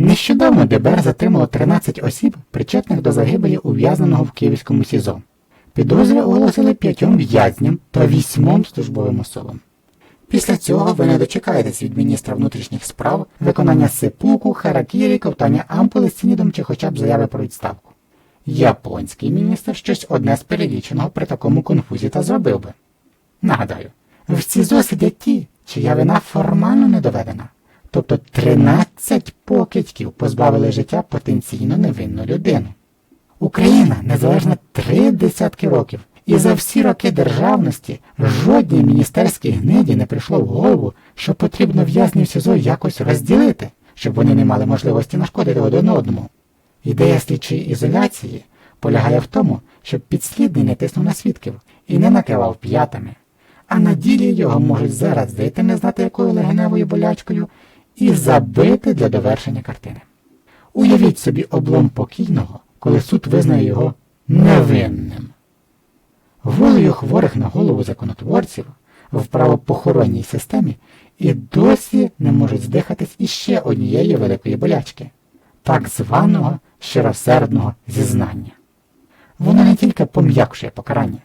Нещодавно ДБР затримало 13 осіб, причетних до загибелі ув'язненого в Київському СІЗО. Підозри оголосили п'ятьом в'язням та вісьмом службовим особам. Після цього ви не дочекаєтесь від міністра внутрішніх справ виконання сипуку, харакірі, ковтання ампули з цинідом чи хоча б заяви про відставку. Японський міністр щось одне з переліченого при такому конфузі та зробив би. Нагадаю, в СІЗО сидять ті, чия вина формально не доведена. Тобто 13 покидьків позбавили життя потенційно невинну людину. Україна незалежна три десятки років, і за всі роки державності жодній міністерській гниді не прийшло в голову, що потрібно в'язнів СІЗО якось розділити, щоб вони не мали можливості нашкодити один одному. Ідея слідчої ізоляції полягає в тому, щоб підслідний не тиснув на свідків і не накривав п'ятами, а на ділі його можуть заразити не знати якою легеневою болячкою і забити для довершення картини. Уявіть собі облом покійного, коли суд визнає його невинним. Волею хворих на голову законотворців в правопохоронній системі і досі не можуть здихатись іще однієї великої болячки так званого щиросердного зізнання. Воно не тільки пом'якшує покарання,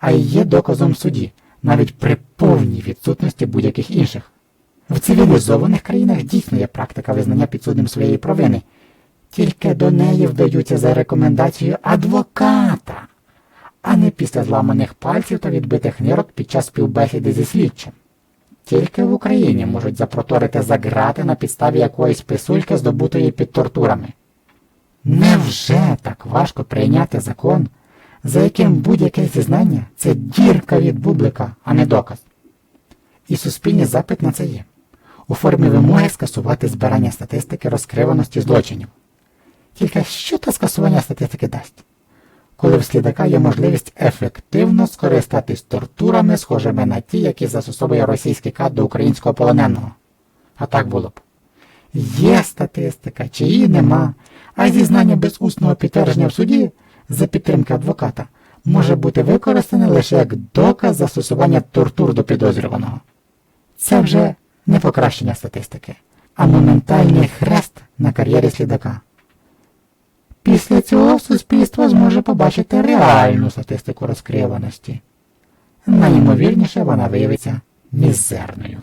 а й є доказом суді, навіть при повній відсутності будь-яких інших. В цивілізованих країнах дійсно є практика визнання підсудним своєї провини, тільки до неї вдаються за рекомендацією адвоката, а не після зламаних пальців та відбитих нирок під час співбесіди зі слідчим. Тільки в Україні можуть запроторити за грати на підставі якоїсь писульки, здобутої під тортурами. Невже так важко прийняти закон, за яким будь-яке зізнання це дірка від бублика, а не доказ? І суспільний запит на це є у формі вимоги скасувати збирання статистики розкриваності злочинів. Тільки що те скасування статистики дасть? Коли в слідака є можливість ефективно скористатись тортурами, схожими на ті, які застосовує російський кат до українського полоненого. А так було б. Є статистика, чи її нема, а зізнання без усного підтвердження в суді за підтримки адвоката може бути використане лише як доказ застосування тортур до підозрюваного. Це вже не покращення статистики, а моментальний хрест на кар'єрі слідака. Після цього суспільство зможе побачити реальну статистику розкриваності. Найімовірніше вона виявиться мізерною.